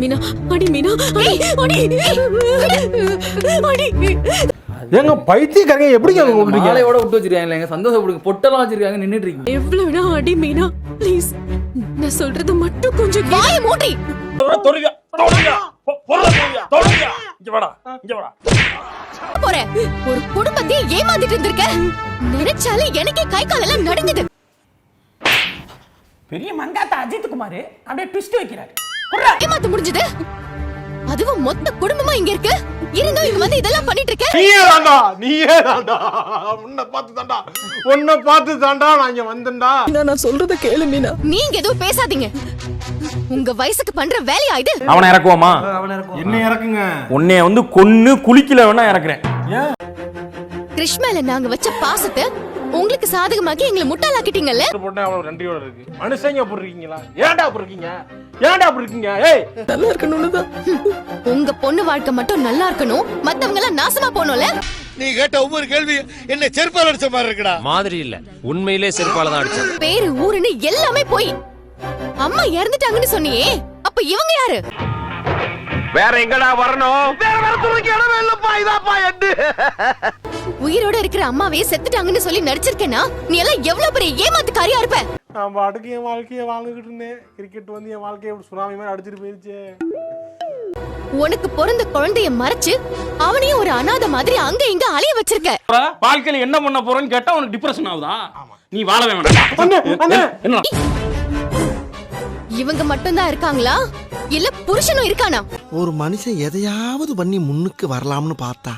மீனா அடி மீனா அடி அடி அடி. ஏங்க பைத்தியக்காரங்க எப்படிங்க அவங்க விடுறீங்க மாலையோட விட்டு வச்சிருக்காங்க எங்க சந்தோஷப்படுங்க பொட்டெல்லாம் வச்சிருக்காங்க நின்னுட்டு இருக்கீங்க. எவ்வளவு வேணா அடி மீனா ப்ளீஸ் நான் சொல்றது மட்டும் கொஞ்சம் வாய மூடி. தொழுவியா தொழுவியா தொழுவியா தொழுவியா இங்க வாடா இங்க வாடா. போற. ஒரு குடும்பத்தையே ஏமாத்திட்டு இருந்திருக்க. நினைச்சாலே எனக்கே கை காலெல்லாம் நடுங்குது. பெரிய மங்காத்த அஜித் குமார் அப்படியே ட்விஸ்ட் வைக்கிறாரு. ஏமாத்த முடிஞ்சது. அதுவும் மொத்த குடும்பமா இங்க இருக்கு. இருந்தும் இங்க வந்து இதெல்லாம் பண்ணிட்டு இருக்க. நீயே தாண்டா நீயே தாண்டா. உன்னை பார்த்து தாண்டா. உன்னை பார்த்து தாண்டா நான் இங்க வந்தேன்டா. நான் சொல்றத கேளு மீனா. நீங்க எதுவும் பேசாதீங்க. உங்க வயசுக்கு பண்ற வேலையா இது? அவனை இறக்குவோமா? என்ன இறக்குங்க. உன்னைய வந்து கொன்னு குளிக்கல வேணா இறக்குறேன். கிருஷ் மேல நாங்க வச்ச பாசத்தை உங்களுக்கு சாதகமாக்கி எங்களை முட்டாளாக்கிட்டீங்கல்ல? போட்டா அவ்வளவு நன்றியோட இருக்கு. மனுஷங்க அப்படி இருக்கீங்களா? ஏன்டா அப்படி இருக்கீங்க? ஏன்டா அப்படி இருக்கீங்க? ஏய்! நல்லா இருக்கணும்னு தான் உங்க பொண்ணு வாழ்க்கை மட்டும் நல்லா இருக்கணும் மத்தவங்க எல்லாம் நாசமா போகணும்ல? நீ கேட்ட ஒவ்வொரு கேள்வி என்ன செருப்பால் அடிச்ச மாதிரி இருக்குடா. மாதிரி இல்ல. உண்மையிலே செருப்பால தான் அடிச்சது பேரு ஊருன்னு எல்லாமே போய். அம்மா இறந்துட்டாங்கன்னு சொன்னியே அப்ப இவங்க யாரு? வேற எங்கடா வரணும்? வேற துணிக்கு இடமே இல்லப்பா இதாப்பா எட்டு. உயிரோட இருக்கிற அம்மாவே செத்துட்டாங்கன்னு சொல்லி நடிச்சிருக்கேனா? நீ எல்லாம் எவ்வளவு பெரிய ஏமாத்துக்காரியா இருப்ப? நான் பாட்டுக்கு என் வாழ்க்கையை வாழ்ந்துகிட்டு இருந்தேன். கிரிக்கெட் வந்து என் வாழ்க்கையை சுனாமி மாதிரி அடிச்சிட்டு போயிருச்சு. உனக்கு பிறந்த குழந்தைய மறைச்சு அவனையும் ஒரு அனாதை மாதிரி அங்க இங்க அலைய வச்சிருக்க. வாழ்க்கையில என்ன பண்ண போறேன்னு கேட்டா உனக்கு டிப்ரெஷன் ஆகுதா? நீ வாழவே வேண்டாம். அண்ணே, அண்ணே. என்ன? இவங்க மட்டும்தான் இருக்காங்களா? இல்ல புருஷனும் இருக்கானா? ஒரு மனுஷன் எதையாவது பண்ணி முன்னுக்கு வரலாம்னு பார்த்தா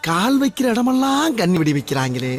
கால் வைக்கிற இடமெல்லாம் கண்ணி விடி வைக்கிறாங்களே.